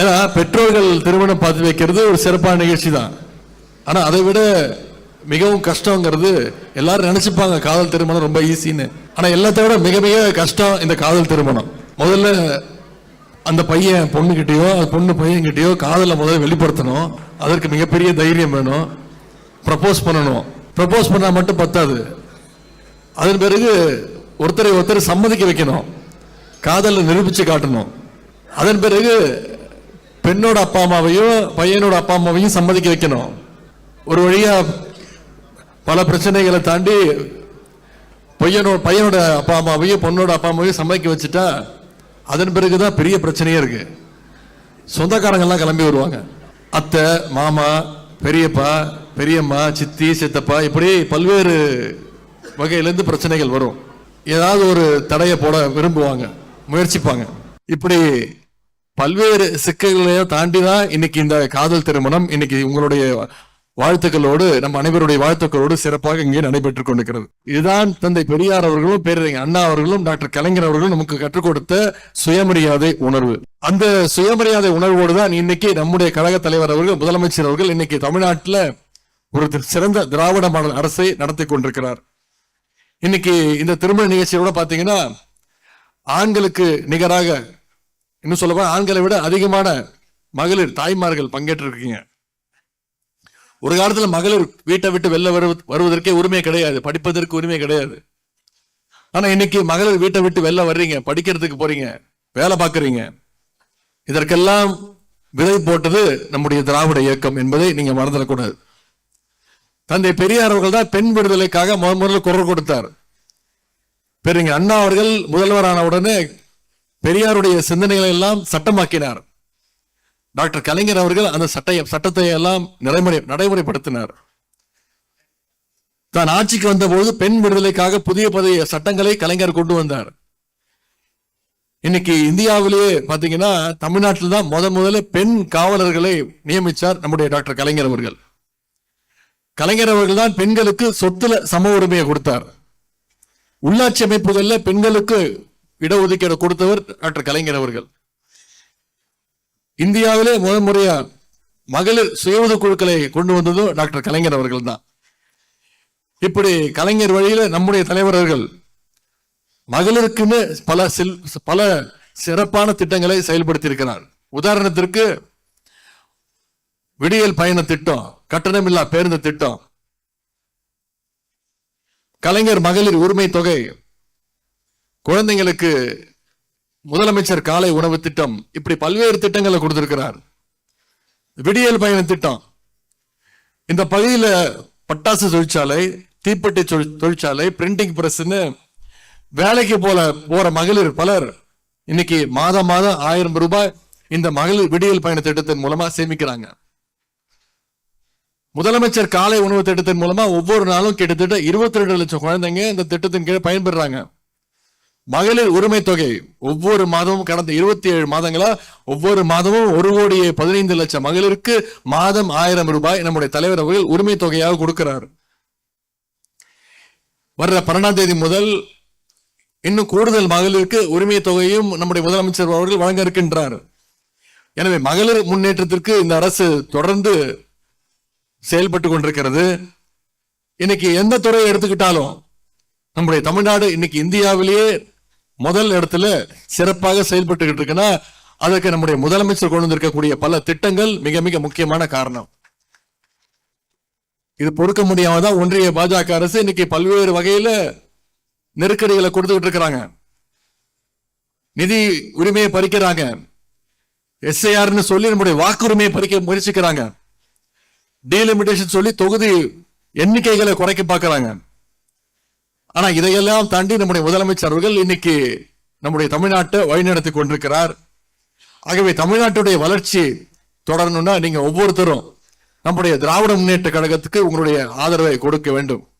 ஏன்னா பெற்றோர்கள் திருமணம் பார்த்து வைக்கிறது ஒரு சிறப்பான நிகழ்ச்சி தான் ஆனால் அதை விட மிகவும் கஷ்டங்கிறது எல்லாரும் நினைச்சுப்பாங்க காதல் திருமணம் ரொம்ப ஈஸின்னு. ஆனால் எல்லாத்தை விட மிக மிக கஷ்டம் இந்த காதல் திருமணம். முதல்ல அந்த பையன் பொண்ணுக்கிட்டேயோ அந்த பொண்ணு பையன்கிட்டயோ காதலை முதல்ல வெளிப்படுத்தணும். அதற்கு மிகப்பெரிய தைரியம் வேணும். ப்ரப்போஸ் பண்ணணும். ப்ரப்போஸ் பண்ணால் மட்டும் பத்தாது. அதன் பிறகு ஒருத்தரை ஒருத்தர் சம்மதிக்க வைக்கணும். காதலை நிரூபித்து காட்டணும். அதன் பிறகு பெண்ணோட அப்பா அம்மாவையும் பையனோட அப்பா அம்மாவையும் சம்மதிக்க வைக்கணும். ஒரு வழியா பல பிரச்சனைகளை தாண்டி பையனோட பையனோட அப்பா அம்மாவையும் பொண்ணோட அப்பா அம்மாவையும் சம்மதிக்க வச்சுட்டா அதன் பிறகுதான் பெரிய பிரச்சனையே இருக்கு. சொந்தக்காரங்கள்லாம் கிளம்பி வருவாங்க. அத்தை மாமா பெரியப்பா பெரியம்மா சித்தி சித்தப்பா இப்படி பல்வேறு வகையிலேருந்து பிரச்சனைகள் வரும். ஏதாவது ஒரு தடையை போட விரும்புவாங்க முயற்சிப்பாங்க. இப்படி பல்வேறு சிக்கல்களையும் தாண்டி தான் இன்னைக்கு இந்த காதல் திருமணம் இன்னைக்கு உங்களுடைய வாழ்த்துக்களோடு நம்ம அனைவருடைய வாழ்த்துக்களோடு சிறப்பாக இங்கே நடைபெற்றுக் கொண்டிருக்கிறது. இதுதான் தந்தை பெரியார் அவர்களும் பேரறிஞர் அண்ணா அவர்களும் டாக்டர் கலைஞர் அவர்களும் நமக்கு கற்றுக் கொடுத்த சுயமரியாதை உணர்வு. அந்த சுயமரியாதை உணர்வோடு தான் இன்னைக்கு நம்முடைய கழக தலைவர் அவர்கள் முதலமைச்சர் அவர்கள் இன்னைக்கு தமிழ்நாட்டில் ஒரு சிறந்த திராவிட மாடல் அரசை நடத்தி கொண்டிருக்கிறார். இன்னைக்கு இந்த திருமண நிகழ்ச்சியோட பார்த்தீங்கன்னா ஆண்களுக்கு நிகராக இன்னும் சொல்லப்போ ஆண்களை விட அதிகமான மகளிர் தாய்மார்கள் பங்கேற்றிருக்கீங்க. ஒரு காலத்தில் மகளிர் வீட்டை விட்டு வெளில வருவ வருவதற்கே உரிமை கிடையாது. படிப்பதற்கு உரிமை கிடையாது. ஆனால் இன்னைக்கு மகளிர் வீட்டை விட்டு வெளில வர்றீங்க படிக்கிறதுக்கு போறீங்க வேலை பார்க்குறீங்க. இதற்கெல்லாம் விதை போட்டது நம்முடைய திராவிட இயக்கம் என்பதை நீங்க மறந்துடக்கூடாது. தந்தை பெரியார் அவர்கள் தான் பெண் விடுதலைக்காக முதல் முதல்ல குரல் கொடுத்தார். பெரிய அண்ணா அவர்கள் முதல்வரான உடனே பெரியாருடைய சிந்தனைகளை எல்லாம் சட்டமாக்கினார். டாக்டர் கலைஞர் அவர்கள் அந்த சட்டை சட்டத்தை எல்லாம் நடைமுறை நடைமுறைப்படுத்தினார். தான் ஆட்சிக்கு வந்தபோது பெண் விடுதலைக்காக புதிய புதிய சட்டங்களை கலைஞர் கொண்டு வந்தார். இன்னைக்கு இந்தியாவிலேயே பாத்தீங்கன்னா தமிழ்நாட்டில் தான் முத முதல்ல பெண் காவலர்களை நியமித்தார் நம்முடைய டாக்டர் கலைஞர் அவர்கள். கலைஞர் அவர்கள் தான் பெண்களுக்கு சொத்துல சம உரிமையை கொடுத்தார். உள்ளாட்சி அமைப்புகளில் பெண்களுக்கு இடஒதுக்கீடு கொடுத்தவர் டாக்டர் கலைஞர் அவர்கள். இந்தியாவிலே முதல் முறையா மகளிர் சுய குழுக்களை கொண்டு வந்ததும் டாக்டர் கலைஞர் அவர்கள் தான் இப்படி கலைஞர் வழியில நம்முடைய தலைவர்கள் மகளிருக்குன்னு பல செல் பல சிறப்பான திட்டங்களை செயல்படுத்தி இருக்கிறார் உதாரணத்திற்கு விடியல் பயண திட்டம் கட்டணமில்லா பேருந்து திட்டம் கலைஞர் மகளிர் உரிமை தொகை குழந்தைங்களுக்கு முதலமைச்சர் காலை உணவு திட்டம் இப்படி பல்வேறு திட்டங்களை கொடுத்திருக்கிறார். விடியல் பயண திட்டம். இந்த பகுதியில் பட்டாசு தொழிற்சாலை தீப்பெட்டி தொழிற்சாலை பிரிண்டிங் பிரஸ்ன்னு வேலைக்கு போல போற மகளிர் பலர் இன்னைக்கு மாதம் மாதம் ஆயிரம் ரூபாய் இந்த மகளிர் விடியல் பயண திட்டத்தின் மூலமா சேமிக்கிறாங்க. முதலமைச்சர் காலை உணவு திட்டத்தின் மூலமா ஒவ்வொரு நாளும் கிட்டத்தட்ட இருபத்தி ரெண்டு லட்சம் குழந்தைங்க இந்த திட்டத்தின் கீழே பயன்பெறாங்க. மகளிர் உரிமை தொகை ஒவ்வொரு மாதமும் கடந்த இருபத்தி ஏழு மாதங்களா ஒவ்வொரு மாதமும் ஒரு கோடியே பதினைந்து லட்சம் மகளிருக்கு மாதம் ஆயிரம் ரூபாய் நம்முடைய தலைவர் அவர்கள் உரிமை தொகையாக கொடுக்கிறார். வர்ற பன்னெண்டாம் தேதி முதல் இன்னும் கூடுதல் மகளிருக்கு உரிமை தொகையும் நம்முடைய முதலமைச்சர் அவர்கள் வழங்க இருக்கின்றார். எனவே மகளிர் முன்னேற்றத்திற்கு இந்த அரசு தொடர்ந்து செயல்பட்டு கொண்டிருக்கிறது. இன்னைக்கு எந்த துறையை எடுத்துக்கிட்டாலும் நம்முடைய தமிழ்நாடு இன்னைக்கு இந்தியாவிலேயே முதல் இடத்துல சிறப்பாக செயல்பட்டுக்கிட்டு இருக்குன்னா அதற்கு நம்முடைய முதலமைச்சர் கொண்டு வந்திருக்கக்கூடிய பல திட்டங்கள் மிக மிக முக்கியமான காரணம். இது பொறுக்க முடியாமதான் ஒன்றிய பாஜக அரசு இன்னைக்கு பல்வேறு வகையில நெருக்கடிகளை கொடுத்துக்கிட்டு இருக்கிறாங்க. நிதி உரிமையை பறிக்கிறாங்க. எஸ்ஐஆர்னு சொல்லி நம்முடைய வாக்குரிமையை பறிக்க முயற்சிக்கிறாங்க. டீலிமிட்டேஷன் சொல்லி தொகுதி எண்ணிக்கைகளை குறைக்க பார்க்குறாங்க. ஆனா இதையெல்லாம் தாண்டி நம்முடைய முதலமைச்சர் அவர்கள் இன்னைக்கு நம்முடைய தமிழ்நாட்டை வழிநடத்தி கொண்டிருக்கிறார். ஆகவே தமிழ்நாட்டுடைய வளர்ச்சி தொடரணும்னா நீங்க ஒவ்வொருத்தரும் நம்முடைய திராவிட முன்னேற்ற கழகத்துக்கு உங்களுடைய ஆதரவை கொடுக்க வேண்டும்.